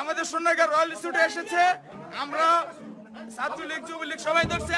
আমাদের সোনাগার রয়্যাল ইনস্টিটিউটে এসেছে। আমরা ছাত্রলীগ, যুবলীগ সবাই ধরছে।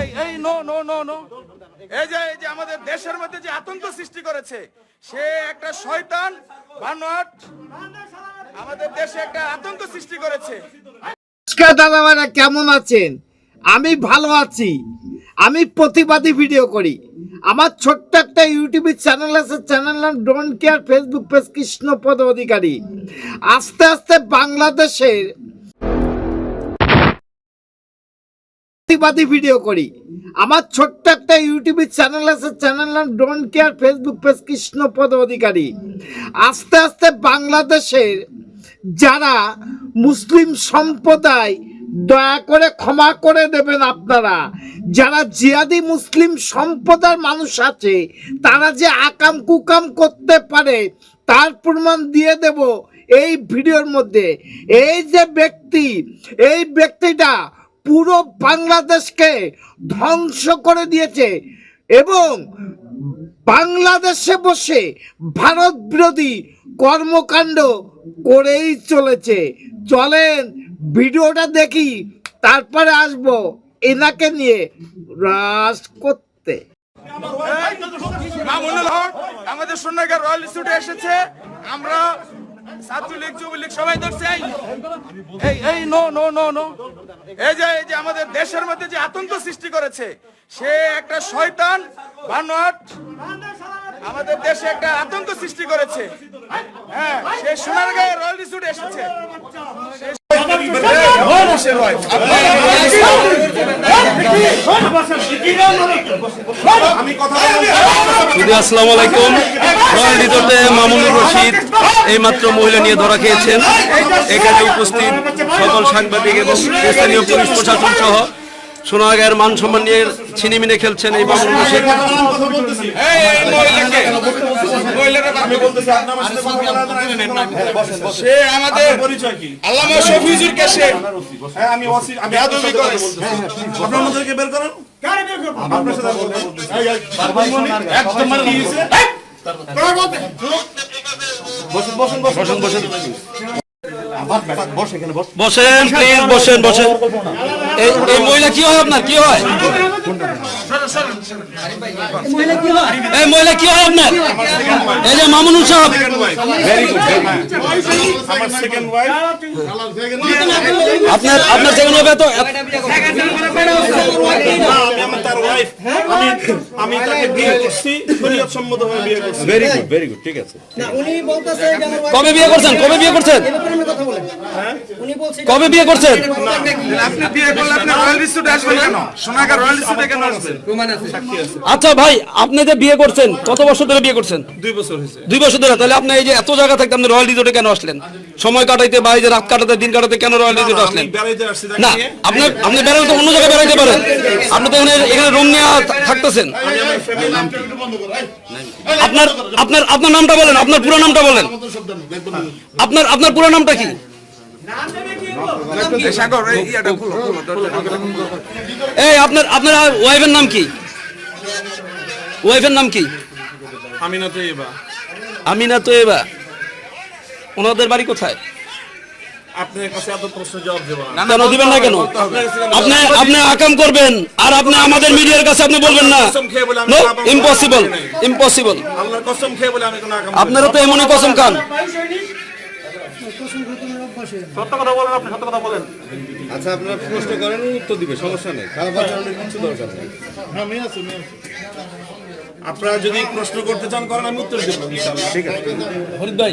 এই এই নো নো নো নো। এই যে এই যে আমাদের দেশের মধ্যে যে আতঙ্ক সৃষ্টি করেছে, সে একটা শয়তান, বানোয়াট, আমাদের দেশে একটা আতঙ্ক সৃষ্টি করেছে। নমস্কার দাদা কেমন আছেন? আমি ভালো আছি। আমি প্রতিবাদী ভিডিও করি। আমার ছোট্ট একটা ইউটিউব চ্যানেল আছে চ্যানেল নাম don't care Facebook page Krishnapada Adhikari. আস্তে আস্তে বাংলাদেশের প্রতিবাদী ভিডিও করি। আমার ছোট্ট একটা ইউটিউব চ্যানেল আছে চ্যানেল নাম don't care Facebook page Krishnapada Adhikari. আস্তে আস্তে বাংলাদেশের যারা মুসলিম সম্প্রদায় দয়া করে ক্ষমা করে দেবেন আপনারা। যারা জিয়াদি মুসলিম সম্প্রদায়ের মানুষ আছে, তারা যে আকাম কুকাম করতে পারে, তার প্রমাণ দিয়ে দেব এই ভিডিওর মধ্যে। এই যে ব্যক্তি, এই ব্যক্তিটা পুরো বাংলাদেশকে ধ্বংস করে দিয়েছে এবং বাংলাদেশে বসে ভারত বিরোধী কর্মকাণ্ড করেই চলেছে। চলেন ভিডিওটা দেখি, তারপরে আসব এনাকে নিয়ে রাজ করতে। আমাদের সোনাগার রয়্যাল ইনস্টিটিউটে এসেছে। আমরা ছাত্রলীগ যুবলীগ সবাই ধরছে। এই এই নো নো নো নো। এই যে এই যে আমাদের দেশের মধ্যে যে আতঙ্ক সৃষ্টি করেছে, সে একটা শয়তান বানোয়াট আমাদের দেশে একটা আতঙ্ক সৃষ্টি করেছে। হ্যাঁ সে সোনারগাঁয়ে রয়্যাল ইনস্টিটিউটে এসেছে। সে- মানুষের আসসালামু আলাইকুম। রিসোর্টে মামুনুর রশিদ, এইমাত্র মহিলা নিয়ে ধরা খেয়েছেন। এখানে উপস্থিত সকল সাংবাদিক এবং স্থানীয় পুলিশ প্রশাসন সহ সোনাগাঁয়ের মান সম্মান নিয়ে ছিনিমিনে খেলছেন এই সে আমাদের আল্লামা শফিজুরকে সে হ্যাঁ আমি আমি করে। বের করেন? আপনার সাথে একদম মানে নিয়েছে। বসেন বসেন বসেন। বসেন বসেন। প্লিজ বসেন বসেন। এই মহিলা কি হয় আপনার? কি হয়? এই মহিলা কি হয় আপনার? এই যে সাহেব। সেকেন্ড ওয়াইফ আপনার আপনার সেখানে হবে তো ওয়াইফ আমি আমি তাকে বিয়ে করছি শরীয়ত সম্মতভাবে বিয়ে করছি। ভেরি গুড ভেরি গুড ঠিক আছে। কবে বিয়ে করছেন? কবে বিয়ে করছেন? কবে বিয়ে করছেন? আপনি বিয়ে করলে আপনি রয়্যাল ইনস্টিটিউটে আসবেন কেন? সোনাগার রয়্যাল ইনস্টিটিউটে কেন আসবেন আচ্ছা ভাই আপনি যে বিয়ে করছেন কত বছর ধরে বিয়ে করছেন? দুই বছর হয়েছে। দুই বছর ধরে? তাহলে আপনি এই যে এত জায়গা থাকতে আপনি রয়্যাল রিসোর্টে কেন আসলেন? সময় কাটাইতে বা এই যে রাত কাটাতে দিন কাটাতে কেন রয়্যাল রিসোর্টে আসলেন? না আপনি আপনি বেড়াতে তো অন্য জায়গায় বেড়াইতে পারেন। আপনি তো এখানে এখানে রুম নিয়ে থাকতেছেন। আপনার আপনার আপনার নামটা বলেন আপনার পুরো নামটা বলেন। আপনার আপনার পুরো নামটা কি? এই আপনার আপনার ওয়াইফের নাম কি? ওয়াইফের নাম কি? আমিনা তো এবার আমিনা তো এবার ওনাদের বাড়ি কোথায়? কেন দিবেন না কেন? আপনি আপনি আকাম করবেন আর আপনি আমাদের মিডিয়ার কাছে আপনি বলবেন না। কসম খেয়ে বলে আমি ইম্পসিবল আপনারা তো এমনই কসম খান। সত্য কথা বলেন আপনি সত্য কথা বলেন। আচ্ছা আপনারা প্রশ্ন করেন উত্তর দিবে সমস্যা নেই। খারাপ আচরণের কিছু দরকার নেই। আমি আছি আপনারা যদি প্রশ্ন করতে চান করেন আমি উত্তর দেবো ইনশাআল্লাহ। ঠিক আছে। ফরিদ ভাই।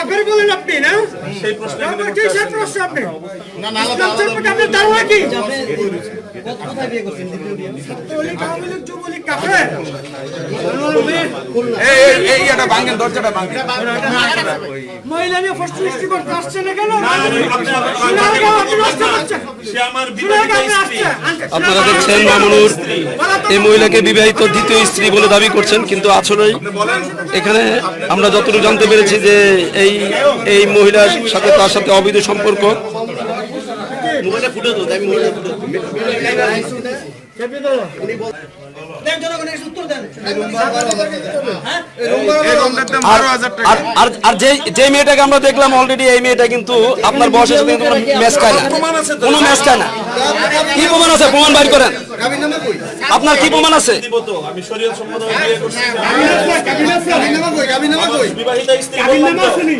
সেই বলেন আপনি না। সেই প্রশ্ন মহিলা নিয়ে ফার্স্ট সৃষ্টি না? আপনি। আমার শুনে আপনারা দেখছেন মামুনুর। এই মহিলাকে বিবাহিত দ্বিতীয় স্ত্রী বলে দাবি করছেন, কিন্তু আসলেই এখানে আমরা যতটুকু জানতে পেরেছি যে এই এই মহিলার সাথে তার সাথে অবৈধ সম্পর্ক। দাম আর যে মেয়েটাকে আমরা দেখলাম অলরেডি এই মেয়েটা কিন্তু আপনার বয়সের সাথে কিন্তু ম্যাচ খায় না। কোনো ম্যাচ খায় না। কি প্রমাণ আছে? প্রমাণ বাইর করেন। আপনার কি প্রমাণ আছে? বিবাহিত স্ত্রী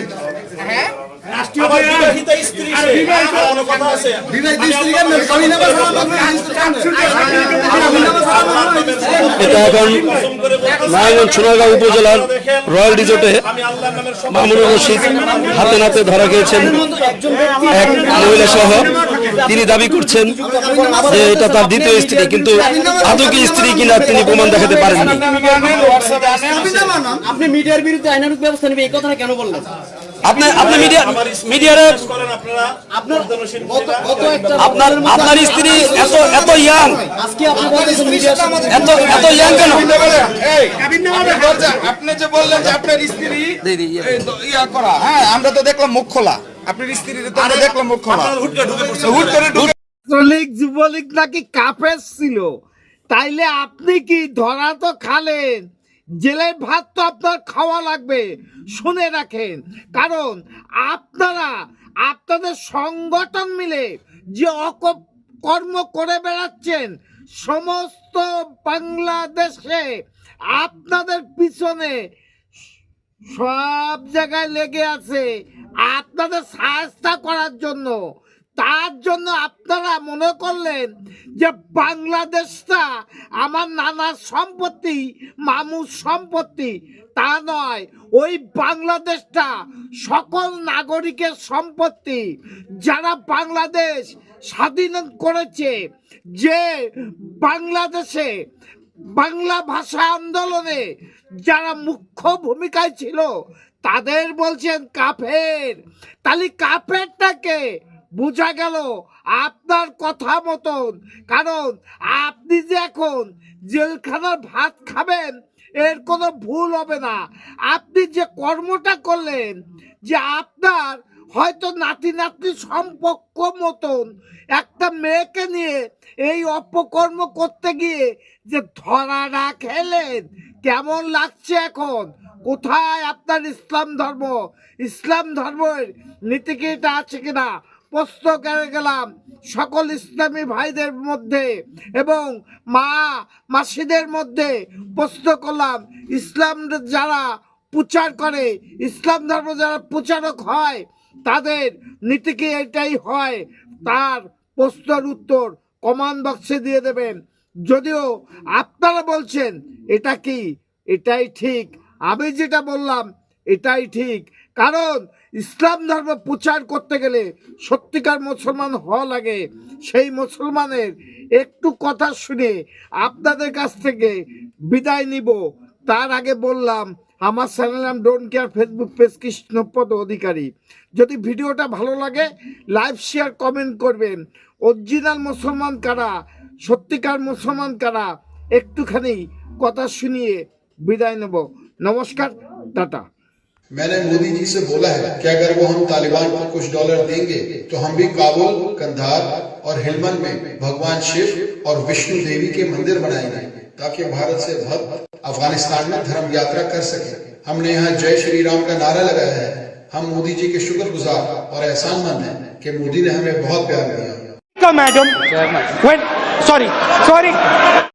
এটা এখন নারায়ণগঞ্জ উপজেলার রয়্যাল রিজোর্টে মামুনুর রশিদ হাতে নাতে ধরা গিয়েছেন এক মহিলা সহ তিনি দাবি করছেন যে এটা তার দ্বিতীয় স্ত্রী কিন্তু আদৌ কি স্ত্রী কিনা তিনি প্রমাণ দেখাতে পারেননি। আপনি মিডিয়ার বিরুদ্ধে আইনানুক ব্যবস্থা নেবে এই কথাটা কেন বললেন? আপনি আপনি মিডিয়া মিডিয়ারে আপনার স্ত্রী এত এত ইয়াং আজকে আপনি বলতেছেন মিডিয়ার এত এত ইয়াং কেন? আপনি যে বললেন যে আপনার স্ত্রী ইয়া করা হ্যাঁ আমরা তো দেখলাম মুখ খোলা। আপনার স্ত্রীর তো আমরা দেখলাম মুখ হুট করে ঢুকে পড়ছেন হুট করে ঢুকে ছাত্রলীগ যুবলীগ নাকি কাপের ছিল? তাইলে আপনি কি ধরা তো খালেন? জেলের ভাত তো আপনার খাওয়া লাগবে। শুনে রাখেন কারণ আপনারা আপনাদের সংগঠন মিলে যে অকর্ম করে বেড়াচ্ছেন সমস্ত বাংলাদেশে আপনাদের পিছনে সব জায়গায় লেগে আছে। আপনাদের সাহায্য করার জন্য। তার জন্য আপনারা মনে করলেন যে বাংলাদেশটা আমার নানার সম্পত্তি, মামুর সম্পত্তি। তা নয়, ওই বাংলাদেশটা সকল নাগরিকের সম্পত্তি। যারা বাংলাদেশ স্বাধীন করেছে, যে বাংলাদেশে বাংলা ভাষা আন্দোলনে যারা মুখ্য ভূমিকায় ছিল, তাদের বলছেন কাফের। তাহলে কাফেরটাকে বোঝা গেল আপনার কথা মতন। কারণ আপনি যে এখন জেলখানার ভাত খাবেন, এর কোনো ভুল হবে না। আপনি যে কর্মটা করলেন, যে আপনার হয়তো নাতি নাতনি সম্পর্ক মতন একটা মেয়েকে নিয়ে এই অপকর্ম করতে গিয়ে যে ধরা না খেলেন, কেমন লাগছে এখন? কোথায় আপনার ইসলাম ধর্ম? ইসলাম ধর্মের নীতি কি এটা আছে কিনা? প্রশ্ন করে গেলাম সকল ইসলামী ভাইদের মধ্যে এবং মা মাসিদের মধ্যে প্রশ্ন করলাম, ইসলাম যারা প্রচার করে, ইসলাম ধর্ম যারা প্রচারক হয় তাদের নীতিকে এটাই হয়, তার প্রশ্নের উত্তর কমান্ড বক্সে দিয়ে দেবেন। যদিও আপনারা বলছেন, এটা কি? এটাই ঠিক। আমি যেটা বললাম, এটাই ঠিক। কারণ ইসলাম ধর্ম প্রচার করতে গেলে সত্যিকার মুসলমান হওয়া লাগে। সেই মুসলমানের একটু কথা শুনে আপনাদের কাছ থেকে বিদায় নিব। তার আগে বললাম আমার চ্যানেল নাম don't care Facebook page Krishnapada Adhikari যদি ভিডিওটা ভালো লাগে লাইভ শেয়ার কমেন্ট করবেন অরিজিনাল মুসলমান কারা সত্যিকার মুসলমান কারা একটুখানি কথা শুনিয়ে বিদায় নেব নমস্কার টাটা मैंने मोदी जी से बोला है कि अगर वो हम तालिबान को कुछ डॉलर देंगे तो हम भी काबुल कंधार और हिलमन में भगवान शिव और विष्णु देवी के मंदिर बनाएंगे ताकि भारत से भक्त अफ़गानिस्तान में धर्म यात्रा कर सके। हमने यहाँ जय श्री राम का नारा लगाया है। हम मोदी जी के शुक्रगुजार और एहसान मंद हैं कि मोदी ने हमें बहुत प्यार दिया। Madam sorry sorry, sorry.